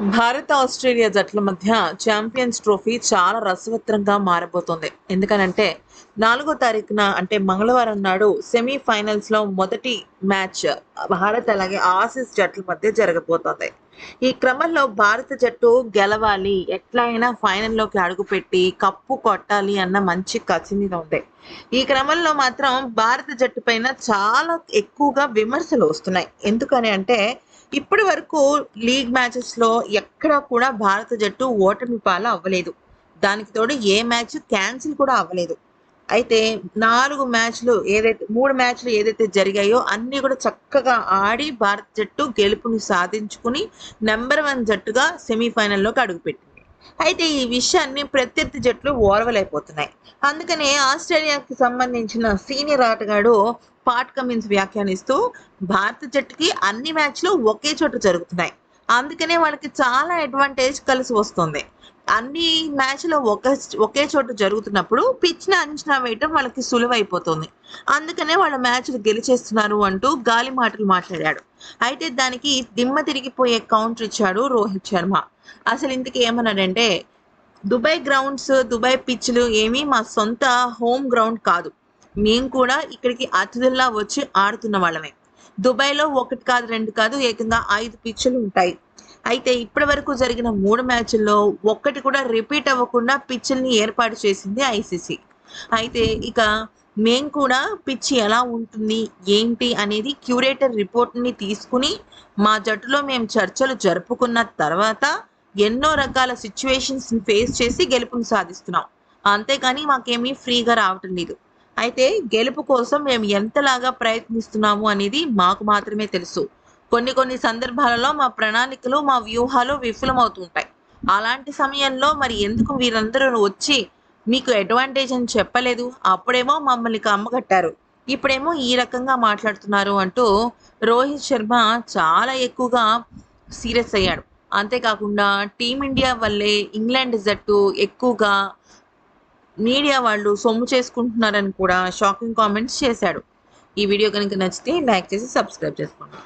Bharat Australia జట్ల మధ్య champions trophy చాలా రసవత్రంగా మారబోతోంది. ఎందుకనంటే నాలుగో తారీఖున అంటే మంగళవారం నాడు సెమీఫైనల్స్లో మొదటి మ్యాచ్ భారత్ అలాగే ఆసీస్ జట్ల మధ్య జరగబోతోంది. ఈ క్రమంలో భారత జట్టు గెలవాలి ఎట్లయినా ఫైనల్లోకి అడుగుపెట్టి కప్పు కొట్టాలి అన్న మంచి కసి ఉంది. ఈ క్రమంలో మాత్రం భారత జట్టు పైన చాలా ఎక్కువగా విమర్శలు వస్తున్నాయి. ఎందుకని అంటే ఇప్పటి వరకు లీగ్ మ్యాచెస్లో ఎక్కడా కూడా భారత జట్టు ఓటమి పాల అవ్వలేదు. దానికి తోడు ఏ మ్యాచ్ క్యాన్సిల్ కూడా అవ్వలేదు. అయితే నాలుగు మ్యాచ్లు ఏదైతే మూడు మ్యాచ్లు ఏదైతే జరిగాయో అన్ని కూడా చక్కగా ఆడి భారత జట్టు గెలుపుని సాధించుకుని నెంబర్ వన్ జట్టుగా సెమీఫైనల్లోకి అడుగుపెట్టింది. అయితే ఈ విషయాన్ని ప్రత్యర్థి జట్లు ఓర్వలేకపోతున్నాయి. అందుకనే ఆస్ట్రేలియాకి సంబంధించిన సీనియర్ ఆటగాడు పాట్ కమిన్స్ వ్యాఖ్యానిస్తూ భారత జట్టుకి అన్ని మ్యాచ్లు ఒకే చోట జరుగుతున్నాయి. అందుకనే వాళ్ళకి చాలా అడ్వాంటేజ్ కలిసి వస్తుంది. అన్ని మ్యాచ్లు ఒక ఒకే చోట జరుగుతున్నప్పుడు పిచ్ని అంచనా వేయటం వాళ్ళకి సులువైపోతుంది. అందుకనే వాళ్ళ మ్యాచ్లు గెలిచేస్తున్నారు అంటూ గాలి మాటలు మాట్లాడాడు. అయితే దానికి దిమ్మ తిరిగిపోయే కౌంటర్ ఇచ్చాడు రోహిత్ శర్మ. అసలు ఇంతకీ ఏమన్నాడంటే దుబాయ్ గ్రౌండ్స్ దుబాయ్ పిచ్లు ఏమీ మా సొంత హోమ్ గ్రౌండ్ కాదు. మేము కూడా ఇక్కడికి అతిథుల్లా వచ్చి ఆడుతున్న వాళ్ళమే. దుబాయ్లో ఒకటి కాదు రెండు కాదు ఏకంగా ఐదు పిచ్చులు ఉంటాయి. అయితే ఇప్పటి వరకు జరిగిన మూడు మ్యాచ్ల్లో ఒక్కటి కూడా రిపీట్ అవ్వకుండా పిచ్చుల్ని ఏర్పాటు చేసింది ఐసీసీ. అయితే ఇక మేము కూడా పిచ్చి ఎలా ఉంటుంది ఏంటి అనేది క్యూరేటర్ రిపోర్ట్ని తీసుకుని మా జట్టులో మేము చర్చలు జరుపుకున్న తర్వాత ఎన్నో రకాల సిచ్యువేషన్స్ని ఫేస్ చేసి గెలుపుని సాధిస్తున్నాం. అంతేకాని మాకేమీ ఫ్రీగా రావటం లేదు. అయితే గెలుపు కోసం మేము ఎంతలాగా ప్రయత్నిస్తున్నాము అనేది మాకు మాత్రమే తెలుసు. కొన్ని కొన్ని సందర్భాలలో మా ప్రణాళికలు మా వ్యూహాలు విఫలమవుతుంటాయి. అలాంటి సమయంలో మరి ఎందుకు వీరందరూ వచ్చి మీకు అడ్వాంటేజ్ అని చెప్పలేదు? అప్పుడేమో మమ్మల్ని కమ్మగట్టారు. ఇప్పుడేమో ఈ రకంగా మాట్లాడుతున్నారు అంటూ రోహిత్ శర్మ చాలా ఎక్కువగా సీరియస్ అయ్యాడు. అంతేకాకుండా టీమిండియా వల్లే ఇంగ్లాండ్ జట్టు ఎక్కువగా మీడియా వాళ్ళు సొమ్ము చేసుకుంటున్నారని కూడా షాకింగ్ కామెంట్స్ చేశాడు ఈ వీడియో కనుక నచ్చితే లైక్ చేసి సబ్స్క్రైబ్ చేసుకోండి.